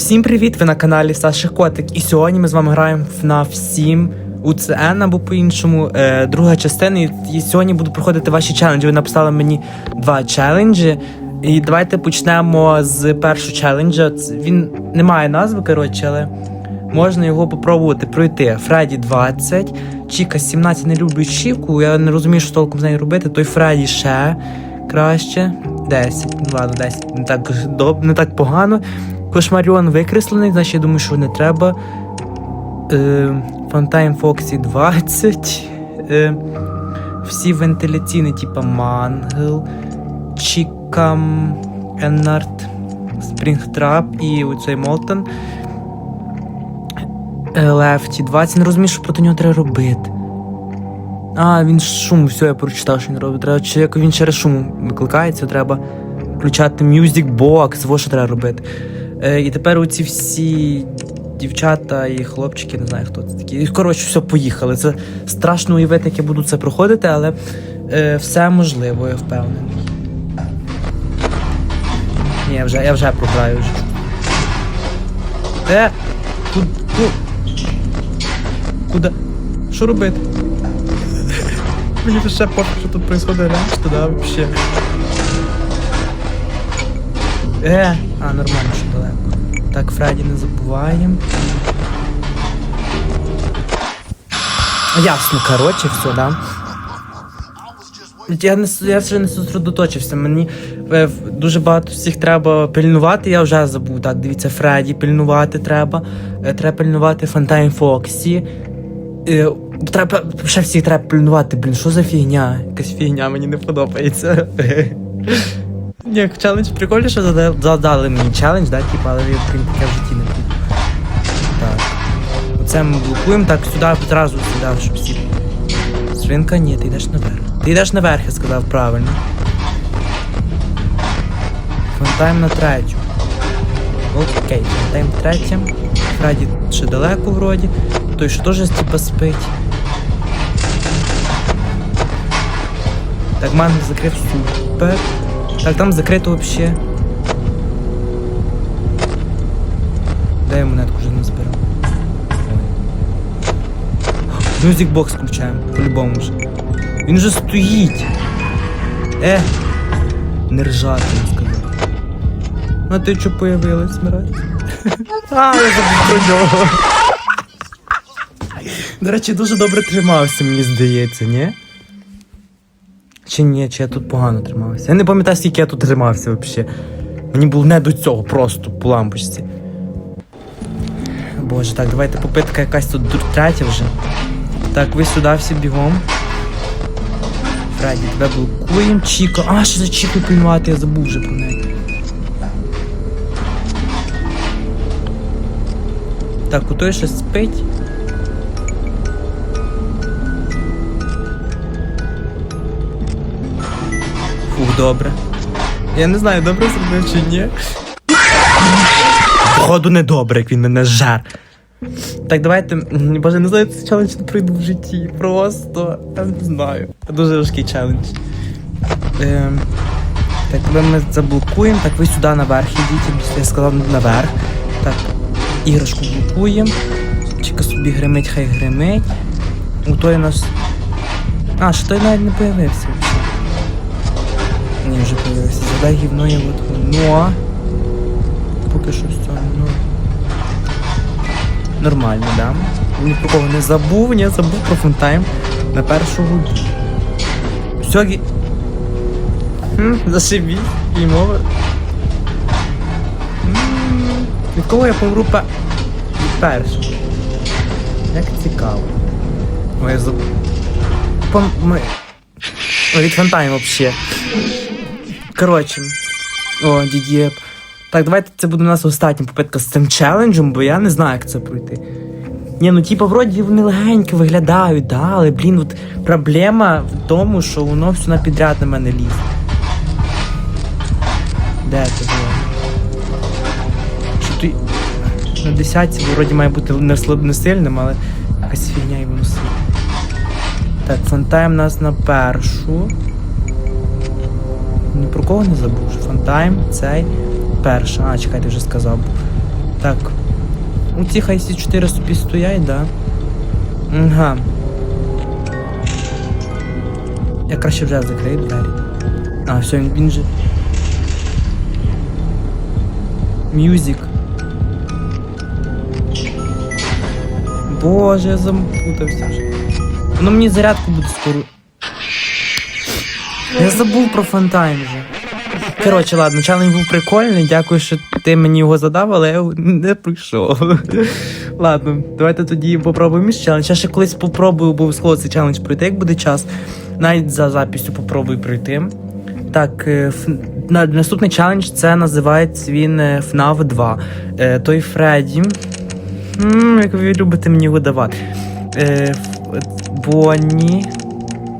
Всім привіт! Ви на каналі Саша Котик. І сьогодні ми з вами граємо в FNAF 7 UCN або по-іншому. Е, друга частина. І, сьогодні буду проходити ваші челенджі. Ви написали мені два челенджі. І давайте почнемо з першого челенджа. Він не має назви, коротше, але можна його попробувати пройти. Фредді 20, Чіка 17 не люблю Чіку. Я не розумію, що толком з нею робити. Той Фредді ще краще. 10. Ну ладно, 10. Не так, не так погано. Кошмаріон викреслений, значить я думаю, що не треба. Е, Фонтайн Фоксі 20. Е, всі вентиляційні, типа Мангл, Чікам, Еннард, Спрінгтрап і оцей Молтон. Е, Лефті 20. Не розумію, що проти нього треба робити. А, він шум, все, я прочитав, що він робить. Треба, чи як він через шум викликається, треба включати Music Box, во що треба робити. Е, і тепер оці всі дівчата і хлопчики, не знаю хто це такі. Коротше, все, поїхали. Це страшно уявити, як я буду це проходити, але е, все можливо, я впевнений. Ні, я вже, я вже програю вже. Е! Ку- ку- Куда? Що робити? Мені ще пофіг, що тут происходить решта, да, вообще. Е, а, нормально, що. Так, Фредді не забуваємо. Ясно, коротше, все, да. Я не я вже не зосередоточився. Мені е, дуже багато всіх треба пильнувати. Я вже забув. Так, дивіться, Фредді пильнувати треба. Е, Треба пильнувати Фонтайн Фоксі. Е, Треба ще всіх треба пильнувати. Блін, що за фігня? Якась фігня мені не подобається. Ні, челендж прикольно, що задали, мені челендж, да, типу, але я блін, таке в житті не буду. Так. Оце ми блокуємо, так сюди одразу сюди, щоб всі. Свинка, ні, ти йдеш наверх. Ти йдеш наверх, я сказав правильно. Фонтайм на третю. Окей, фонтайм третя. Фредді ще далеко вроді. Той що теж типа спить. Так, ман закрив супер. Так, там закрито вообще. Я монетку вже не? Music Box включаємо, по-любому вже. Він вже стоїть. Е! Не ржати, я сказав. А ти що появилась, Мирай? А, я забув нього. До речі, дуже добре тримався, мені здається, ні? Чи ні, чи я тут погано тримався? Я не пам'ятаю, скільки я тут тримався взагалі. Мені було не до цього, просто по лампочці. Боже, так, давайте попитка якась тут третя вже. Так, ви сюди всі бігом. Фредді, тебе блокуємо. Чіко. А, що за Чіко пильнувати, я забув вже про неї. Так, у той ще спить. Добре. Я не знаю, добре зробив чи ні. Походу не добре, як він мене жар. Так, давайте. Боже, не знаю, цей челендж не пройду в житті. Просто. Я не знаю. Дуже важкий челендж. Ем, так, тебе ми заблокуємо. Так, ви сюди наверх ідіть. Я сказав наверх. Так, іграшку блокуємо. Чека собі гримить, хай гримить. У той нас. А, що той навіть не появився. Ні, вже появився. Задай гівно є от гівно. Поки що цього, ну. Нормально, да? Ні про кого не забув, не забув про фонтайм на першого бій. Сьогодні. Хм, зашибіть, і мови. Від кого я помру пе... першого? Як цікаво. Ой, я забув. Пом... Ми... Від фонтайм вообще. Коротше. О, дідєп. Так, давайте це буде у нас остання попитка з цим челенджем, бо я не знаю, як це пройти. Ні, ну типа, вроді вони легенько виглядають, да, але, блін, от проблема в тому, що воно все на підряд на мене лізе. Де це було? Що ти. На десятці вроді має бути не, слаб, сильним, але якась фігня і воно сильне. Так, фонтайм нас на першу. Ні про кого не забув. що Фонтайм, цей, перша. А, чекайте, вже сказав. Так. У ці хай всі чотири собі стоять, да? Ага. Я краще вже закрию двері. А, все, він, він же. Мюзик. Боже, я зампутався вже. Воно мені зарядку буде скоро. Я забув про фантайм вже. Коротше, ладно, челендж був прикольний. Дякую, що ти мені його задав, але я не пройшов. ладно, давайте тоді попробуємо між челендж. Я ще колись попробую обов'язково цей челендж пройти, як буде час. Навіть за записю попробую пройти. Так, е, наступний челендж це називається він е, FNAF 2. Е, той Фредді. Як ви любите мені його давати. Е, Бонні.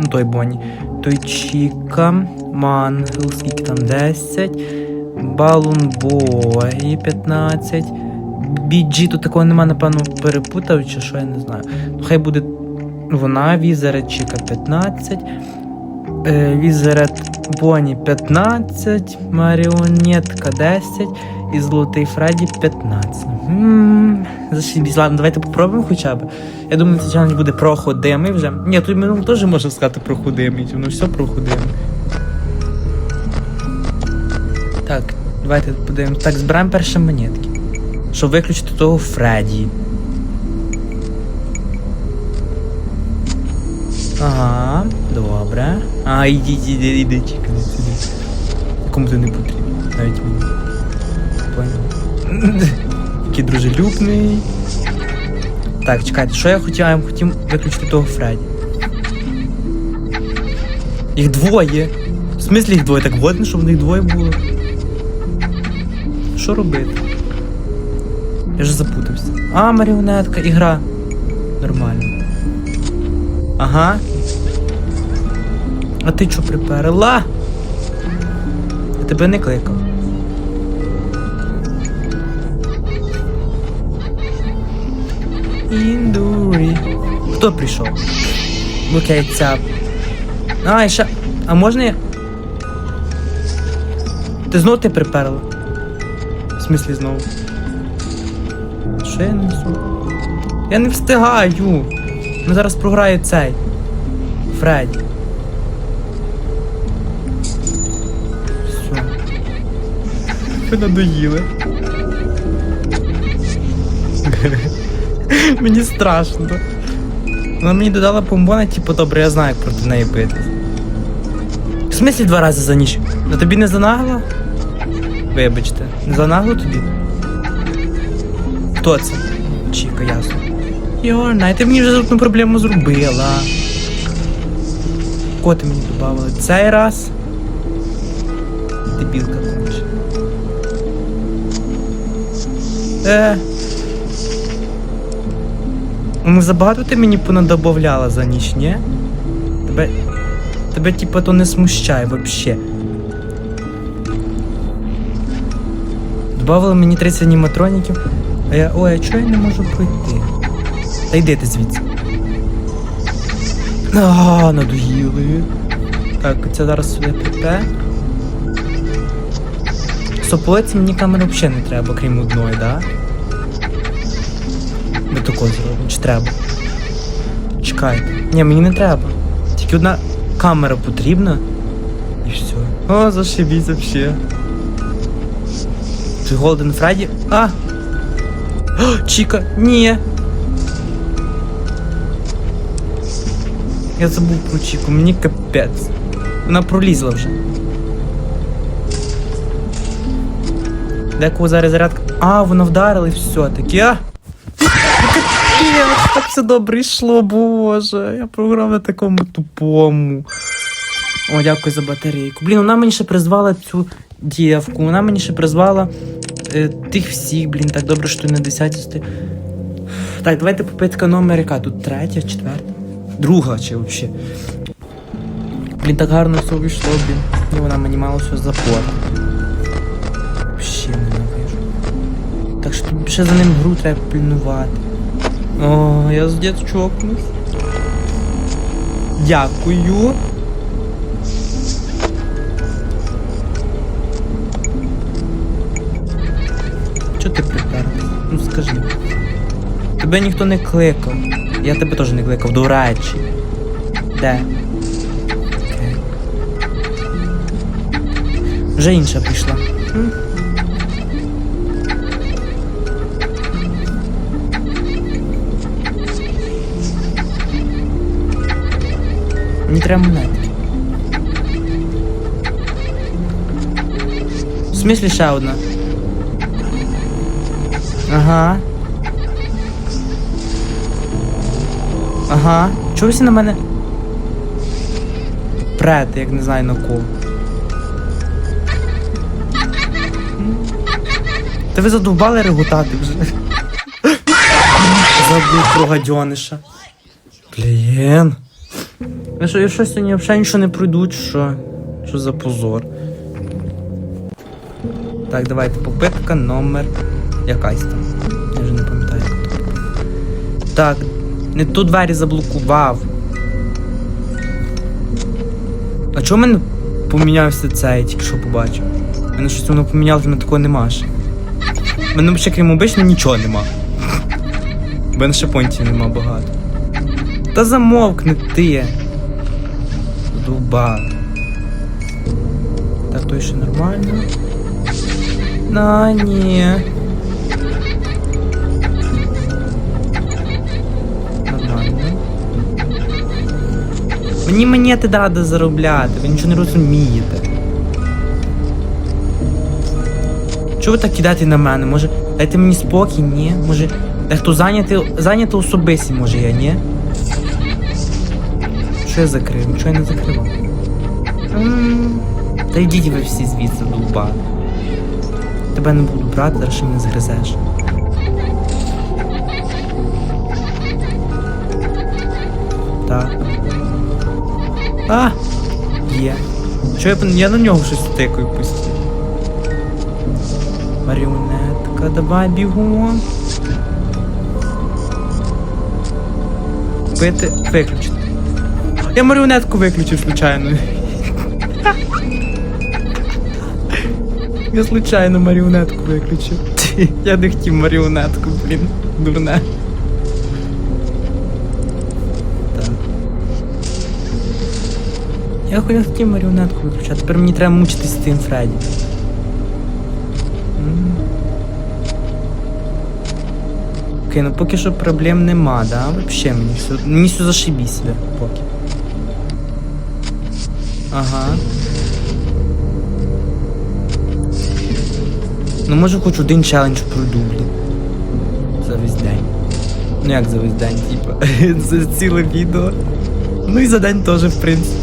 Ну, той Бонні. Той Чіка. Мангл, скільки там 10. Балун Бої 15. Біджі тут такого нема, напевно, перепутав чи що, я не знаю. Ну, Хай буде вона, Візерет Чіка 15. Е, Візерет Бонні 15, Маріонетка 10 і Золотий Фредді 15. Ммм, зашибісь. Ладно, давайте попробуємо хоча б. Я думаю, цей челендж буде проходимий вже. Ні, тут минуло теж можна сказати проходимий, воно все проходиме. Так, давайте подивимось. Так, збираємо перші монетки. Щоб виключити того Фредді. Ага, добре. А, ідіть, ідіть, ідіть, чекай, сюди. Кому ти не потрібен, навіть мені. Понял. Який дружелюбний. Так, чекайте, що я хотів? Я хотів виключити того Фредді. Їх двоє. В смислі їх двоє? Так годно, щоб в них двоє було. Що робити? Я ж запутався. А, маріонетка, ігра. Нормально. Ага. А ти чо приперла? Я тебе не кликав. Індурі. Хто прийшов? Окей. А, і ще. А можна я. Ти знов ти приперла? В смислі знову? Що я несу? Я не встигаю. Ми зараз програє цей. Фредді. Все. Ви надоїли. мені страшно. Вона мені додала бомбона, типу, добре, я знаю, як проти неї бити. В смислі два рази за ніч? На тобі не занагло? Вибачте, не занагло тобі? Хто це? Чіка, ясно. Йорна, ти мені вже одну проблему зробила. Кого ти мені додавала? Цей раз. Дебілка конче. Е. Ну забагато ти мені понадобавляла за ніч, ні? Тебе. Тебе типа то не смущає вообще. Добавили мені 30 аніматроніків. А я. Ой, а чого я не можу пройти? Та йди ти звідси. А, надоїли. Так, це зараз сюди припе. Сополиці мені камери взагалі не треба, крім одної, да? Ми тако зробимо, чи треба? Чекайте. Ні, мені не треба. Тільки одна камера потрібна. І все. О, зашибісь вообще. Чи Голден Фредді? А! О, Чіка! Ні! Я забув про Чіку, мені капець. Вона пролізла вже. Декого зараз зарядка. А, вона вдарила і все таки. Ну, так все добре йшло, боже. Я програв на такому тупому. О, дякую за батарейку. Блін, вона мені ще призвала цю дівку. Вона мені ще призвала е, тих всіх, блін, так добре, що на 10 сти. Так, давайте попитка номер яка. Тут третя, четверта. Друга чи взагалі. Блін, так гарно все вийшло, блін. І вона мені мало що запортить. Вообще ненавижу. Так що тобі ще за ним гру треба пильнувати. О, я з дід чокнусь. Дякую. Чого ти припер? Ну скажи. Тебе ніхто не кликав. Я тебе теж не кликав, до речі. Де? Окей. Вже інша прийшла. Монетки. В смислі ще одна? Ага. Ага. Чого на мене? Прете, як не знаю на кого. Та ви задовбали реготати вже. Забув про гадьониша. Блін. Ви що, я що сьогодні взагалі нічого не пройдуть, що? Що за позор? Так, давайте попитка номер якась там. Я вже не пам'ятаю, яка то. Так, не ту двері заблокував. А чого в мене помінявся цей, тільки що побачив? Мене щось воно помінялося, мене такого нема ще. Мене ще крім обично нічого нема. У мене ще понтів нема багато. Та замовкни ти. Дуба. Так, то ще нормально. На, ні. Нормально. Мені монети треба заробляти, ви нічого не розумієте. Чого ви так кидати на мене? Може, дайте мені спокій, ні? Може, дехто зайняти особисті, може я, ні? Що я закрив? Нічого я не закривав. Та йдіть ви всі звідси, долба. Тебе не буду брати, ще мене згризеш. Так. А! Є. Що я, я на нього щось тикаю постійно. Маріонетка, давай бігом. Пити, виключити. Я маріонетку виключив случайно. Я случайно маріонетку виключив. Я не хотів маріонетку, блін, дурне. Я хотів хотів маріонетку виключати, тепер мені треба мучитись з тим Фредді. Окей, ну поки що проблем нема, да? Вообще мені все. Мені все зашибісь, да, поки. Ага. Ну може хоч один челендж пройду. За весь день. Ну як за весь день, типа. за ціле відео. Ну і за день теж, в принципі.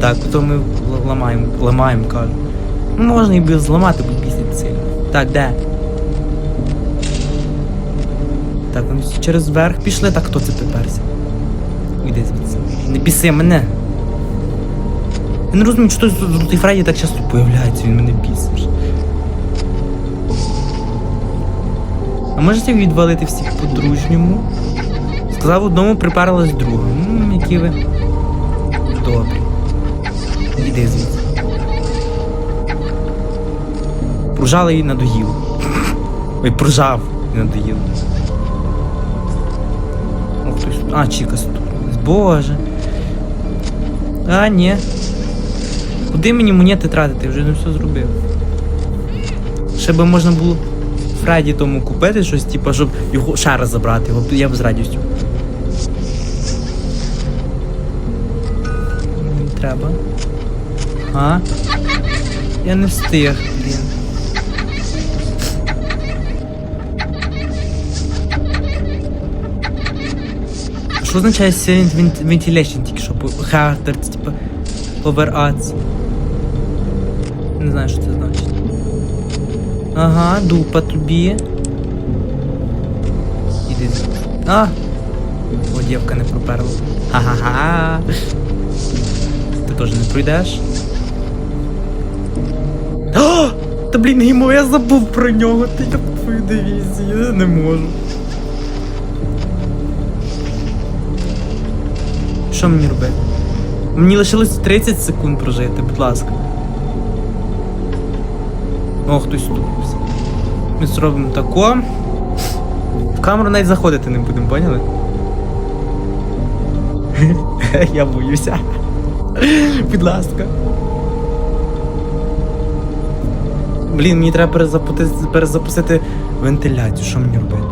Так, то ми ламаємо, ламаємо, кажу. Ну можна і без зламати, бо пісять сильно. Так, де? Так, вони через верх пішли, так хто це приперся? Іди звідси. Не біси мене. Я не розумію, той золотий Фредді так часто появляється, він мене бісить. А можете відвалити всіх по-дружньому? Сказав одному, припарилась другому. Ммм, які ви. Добрі. Іди звідси. Пружали і надоїло. Ой, пружав і надоїло. О, хтось. А, Чіка стукнулась. Боже. А, ні. Куди мені монети тратити? Вже не все зробив. Ще би можна було Фредді тому купити щось, типу, щоб його раз забрати, я б з радістю. Мені треба. А? Я не встиг, блін. Що означає Silent Vent- Ventilation тільки що? Характер, типу Over Arts. Не знаю, що це значить. Ага, дупа тобі. Іди. А! О, дівка не проперла. Ха-ха-ха. Ти теж не пройдеш. О! Та блін, Гімо, я забув про нього. Ти як твою дивізію. Я не можу. Що мені робити? Мені лишилось 30 секунд прожити, будь ласка. О, хтось стукнувся. Ми зробимо тако. В камеру навіть заходити не будемо, поняли? Я боюся. Будь ласка. Блін, мені треба перезапустити, перезапустити вентиляцію. Що мені робити?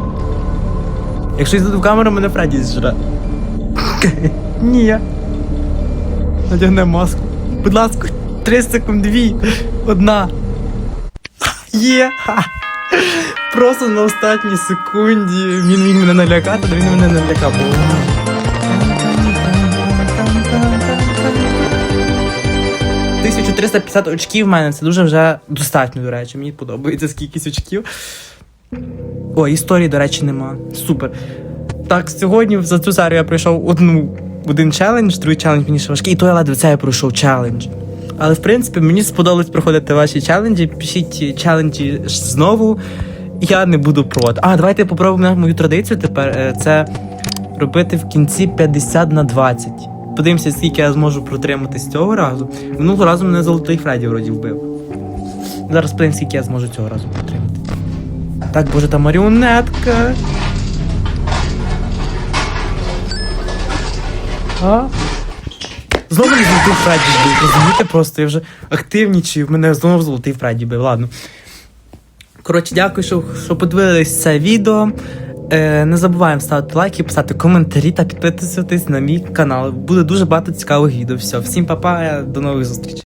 Якщо я в камеру, мене Фредді зжре. Ні. Надягне маску. Будь ласка, 3 секунди, дві, одна. Є! Просто на останній секунді він міг мене налякати, але він мене не налякав. 1350 очків в мене це дуже вже достатньо, до речі. Мені подобається скількись очків. О, історії, до речі, нема. Супер. Так, сьогодні за цю серію я пройшов одну, один челендж, другий челендж мені ще важкий, і то я ледве це я пройшов челендж. Але в принципі мені сподобалось проходити ваші челенджі. Пишіть челенджі знову. Я не буду проти. А, давайте попробуємо мою традицію тепер. е, Це робити в кінці 50 на 20. Подивимося, скільки я зможу протриматись цього разу. Минулого разу мене золотий Фредді вроді вбив. Зараз подивимося, скільки я зможу цього разу протримати. Так, боже, та маріонетка. А? Знову не золотий Фредді бив, розумієте, просто я вже активнічаю, мене знову золотий Фредді бив, ладно. Коротше, дякую, що, що подивились це відео. Е, не забуваємо ставити лайки, писати коментарі та підписуватись на мій канал. Буде дуже багато цікавих відео. Все, всім па-па, до нових зустрічей.